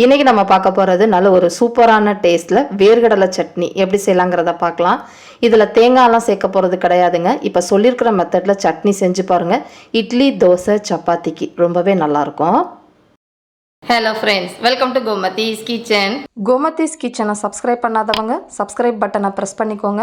இன்னைக்கு நம்ம பார்க்க போகிறது நல்ல ஒரு சூப்பரான டேஸ்ட்டில் வேர்கடலை சட்னி. எப்படி செய்யலாங்கிறத பார்க்கலாம். இதில் தேங்காயெல்லாம் சேர்க்க போகிறது கிடையாதுங்க. இப்போ சொல்லியிருக்கிற மெத்தடில் சட்னி செஞ்சு பாருங்கள் இட்லி தோசை சப்பாத்திக்கு ரொம்பவே நல்லாயிருக்கும். Hello friends welcome to Gomathi's kitchen Gomathi's கிச்சனை சப்ஸ்கிரைப் பண்ணாதவங்க சப்ஸ்கிரைப் பட்டனை ப்ரெஸ் பண்ணிக்கோங்க.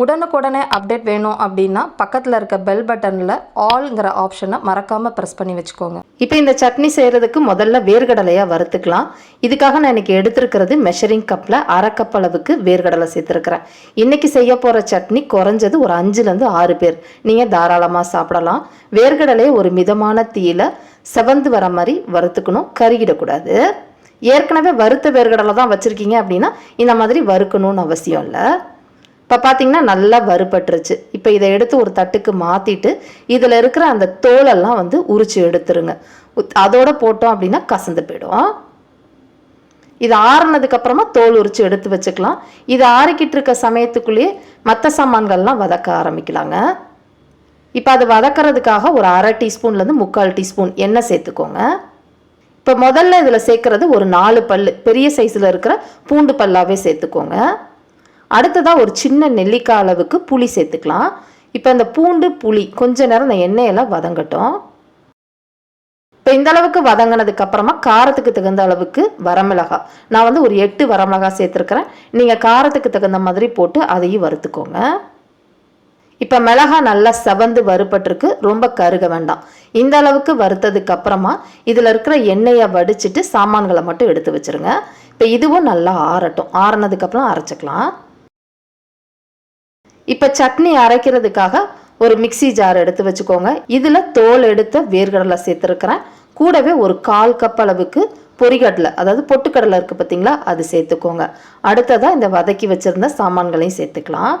உடனுக்குடனே அப்டேட் வேணும் அப்படின்னா பக்கத்தில் இருக்க பெல் பட்டனில் ஆல்ங்கிற ஆப்ஷனை மறக்காமல் ப்ரெஸ் பண்ணி வச்சுக்கோங்க. இப்போ இந்த சட்னி செய்கிறதுக்கு முதல்ல வேர்கடலையாக வறுத்துக்கலாம். இதுக்காக நான் இன்னைக்கு எடுத்துருக்கிறது மெஷரிங் கப்பில் அரை கப் அளவுக்கு வேர்கடலை சேர்த்துருக்கிறேன். இன்றைக்கி செய்ய போகிற சட்னி குறைஞ்சது ஒரு அஞ்சுலேருந்து ஆறு பேர். நீங்கள் தாராளமாக சாப்பிடலாம். வேர்கடலையை ஒரு மிதமான தீயில் செவந்து வர மாதிரி வறுத்துக்கணும். கருகிடக்கூடாது. ஏற்கனவே வறுத்த வேர்கடலை தான் வச்சுருக்கீங்க அப்படின்னா இந்த மாதிரி வறுக்கணும்னு அவசியம் இல்லை. இப்போ பார்த்தீங்கன்னா நல்லா வறுபட்டுருச்சு. இப்போ இதை எடுத்து ஒரு தட்டுக்கு மாற்றிட்டு இதில் இருக்கிற அந்த தோலெல்லாம் வந்து உரிச்சு எடுத்துருங்க. உத்- அதோட போட்டோம் அப்படின்னா கசந்து போயிடும். இது ஆறுனதுக்கப்புறமா தோல் உரிச்சு எடுத்து வச்சுக்கலாம். இது ஆறிக்கிட்டு இருக்க சமயத்துக்குள்ளேயே மற்ற சாமான்கள்லாம் வதக்க ஆரம்பிக்கலாங்க. இப்போ அது வதக்கிறதுக்காக ஒரு அரை டீஸ்பூன்லேருந்து முக்கால் டீஸ்பூன் எண்ணெய் சேர்த்துக்கோங்க. இப்போ முதல்ல இதில் சேர்க்குறது ஒரு நாலு பல் பெரிய சைஸில் இருக்கிற பூண்டு பல்லாவே சேர்த்துக்கோங்க. அடுத்ததாக ஒரு சின்ன நெல்லிக்காய் அளவுக்கு புளி சேர்த்துக்கலாம். இப்போ இந்த பூண்டு புளி கொஞ்ச நேரம் அந்த எண்ணெயெல்லாம் வதங்கட்டும். இப்போ இந்த அளவுக்கு வதங்கினதுக்கு அப்புறமா காரத்துக்கு தகுந்த அளவுக்கு வரமிளகாய். நான் வந்து ஒரு எட்டு வரமிளகாய் சேர்த்துருக்குறேன். நீங்கள் காரத்துக்கு தகுந்த மாதிரி போட்டு அதையும் வறுத்துக்கோங்க. இப்போ மிளகா நல்லா செவந்து வறுபட்டிருக்கு. ரொம்ப கருக வேண்டாம். இந்த அளவுக்கு வறுத்ததுக்கு அப்புறமா இதில் இருக்கிற எண்ணெயை வடிச்சிட்டு சாமான்களை மட்டும் எடுத்து வச்சிருங்க. இப்போ இதுவும் நல்லா ஆறட்டும். ஆறுனதுக்கப்புறம் அரைச்சிக்கலாம். இப்போ சட்னி அரைக்கிறதுக்காக ஒரு மிக்ஸி ஜார் எடுத்து வச்சுக்கோங்க. இதில் தோல் எடுத்த வேர்கடலை சேர்த்துருக்கிறேன். கூடவே ஒரு கால் கப் அளவுக்கு பொறிகடலை அதாவது பொட்டுக்கடலை இருக்குது பார்த்தீங்களா அது சேர்த்துக்கோங்க. அடுத்ததாக இந்த வதக்கி வச்சுருந்த சாமான்களையும் சேர்த்துக்கலாம்.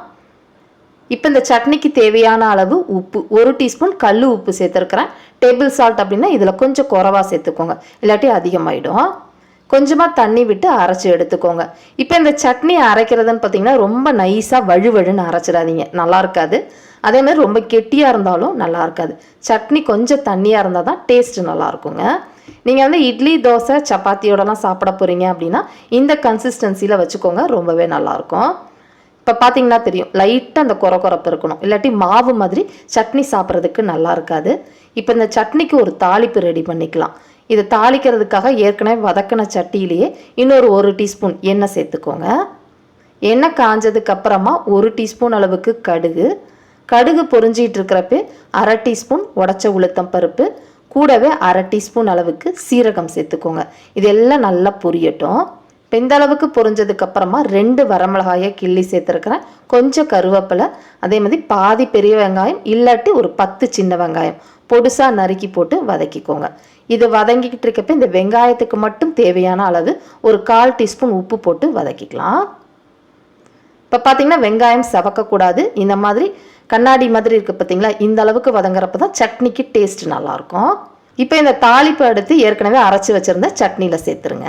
இப்போ இந்த சட்னிக்கு தேவையான அளவு உப்பு ஒரு டீஸ்பூன் கல் உப்பு சேர்த்துருக்குறேன். டேபிள் சால்ட் அப்படின்னா இதில் கொஞ்சம் குறவாக சேர்த்துக்கோங்க. இல்லாட்டி அதிகமாகிடும் கொஞ்சமாக தண்ணி விட்டு அரைச்சி எடுத்துக்கோங்க. இப்போ இந்த சட்னி அரைக்கிறதுன்னு பார்த்தீங்கன்னா ரொம்ப நைஸாக வழுவழுன்னு அரைச்சிடாதீங்க. நல்லா இருக்காது. அதே மாதிரி ரொம்ப கெட்டியாக இருந்தாலும் நல்லா இருக்காது. சட்னி கொஞ்சம் தண்ணியாக இருந்தால் தான் டேஸ்ட்டு நல்லா இருக்குங்க. நீங்கள் வந்து இட்லி தோசை சப்பாத்தியோடலாம் சாப்பிட போகிறீங்க அப்படின்னா இந்த கன்சிஸ்டன்சியில் வச்சுக்கோங்க ரொம்பவே நல்லாயிருக்கும் இப்போ பார்த்தீங்கன்னா தெரியும் லைட்டாக அந்த குறை குறப்பு இருக்கணும். இல்லாட்டி மாவு மாதிரி சட்னி சாப்பிட்றதுக்கு நல்லா இருக்காது. இப்போ இந்த சட்னிக்கு ஒரு தாளிப்பு ரெடி பண்ணிக்கலாம். இதை தாளிக்கிறதுக்காக ஏற்கனவே வதக்கின சட்டியிலேயே இன்னொரு ஒரு டீஸ்பூன் எண்ணெய் சேர்த்துக்கோங்க. எண்ணெய் காஞ்சதுக்கு அப்புறமா ஒரு டீஸ்பூன் அளவுக்கு கடுகு. கடுகு பொரிஞ்சிட்டு இருக்கிறப்ப அரை டீஸ்பூன் உடச்ச உளுத்தம் பருப்பு கூடவே அரை டீஸ்பூன் அளவுக்கு சீரகம் சேர்த்துக்கோங்க. இதெல்லாம் நல்லா பொரியட்டும். இந்த அளவுக்கு பொரிஞ்சதுக்கு அப்புறமா ரெண்டு வரமிளகாயை கிள்ளி சேர்த்துருக்கிறேன். கொஞ்சம் கருவேப்பிலை அதே மாதிரி பாதி பெரிய வெங்காயம் இல்லாட்டி ஒரு பத்து சின்ன வெங்காயம். பொடுசாக நறுக்கி போட்டு வதக்கிக்கோங்க. இது வதங்கிக்கிட்டு இருக்கப்ப இந்த வெங்காயத்துக்கு மட்டும் தேவையான அளவு ஒரு கால் டீஸ்பூன் உப்பு போட்டு வதக்கிக்கலாம். இப்போ பார்த்தீங்கன்னா வெங்காயம் சவக்கக்கூடாது. இந்த மாதிரி கண்ணாடி மாதிரி இருக்குது பார்த்தீங்களா இந்த அளவுக்கு வதங்குறப்ப தான் சட்னிக்கு டேஸ்ட் நல்லாயிருக்கும் இப்போ இந்த தாளிப்பு எடுத்து ஏற்கனவே அரைச்சி வச்சுருந்த சட்னியில் சேர்த்துருங்க.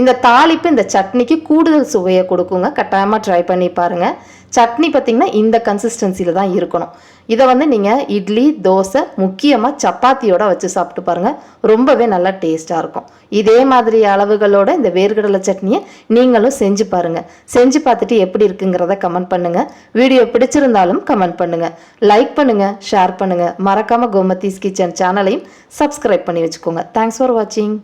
இந்த தாளிப்பு இந்த சட்னிக்கு கூடுதல் சுவையை கொடுக்குங்க. கட்டாயமாக ட்ரை பண்ணி பாருங்கள் சட்னி பார்த்திங்கன்னா இந்த கன்சிஸ்டன்சியில் தான் இருக்கணும். இதை வந்து நீங்கள் இட்லி தோசை முக்கியமாக சப்பாத்தியோட வச்சு சாப்பிட்டு பாருங்கள் ரொம்பவே நல்லா டேஸ்ட்டாக இருக்கும். இதே மாதிரி அளவுகளோட இந்த வேர்கடலை சட்னியை நீங்களும் செஞ்சு பாருங்கள் செஞ்சு பார்த்துட்டு எப்படி இருக்குங்கிறத கமெண்ட் பண்ணுங்கள் வீடியோ பிடிச்சிருந்தாலும் கமெண்ட் பண்ணுங்கள் லைக் பண்ணுங்கள் ஷேர் பண்ணுங்கள் மறக்காமல் கோமதிஸ் கிச்சன் சேனலையும் சப்ஸ்கிரைப் பண்ணி வச்சுக்கோங்க. தேங்க்ஸ் ஃபார் வாட்சிங்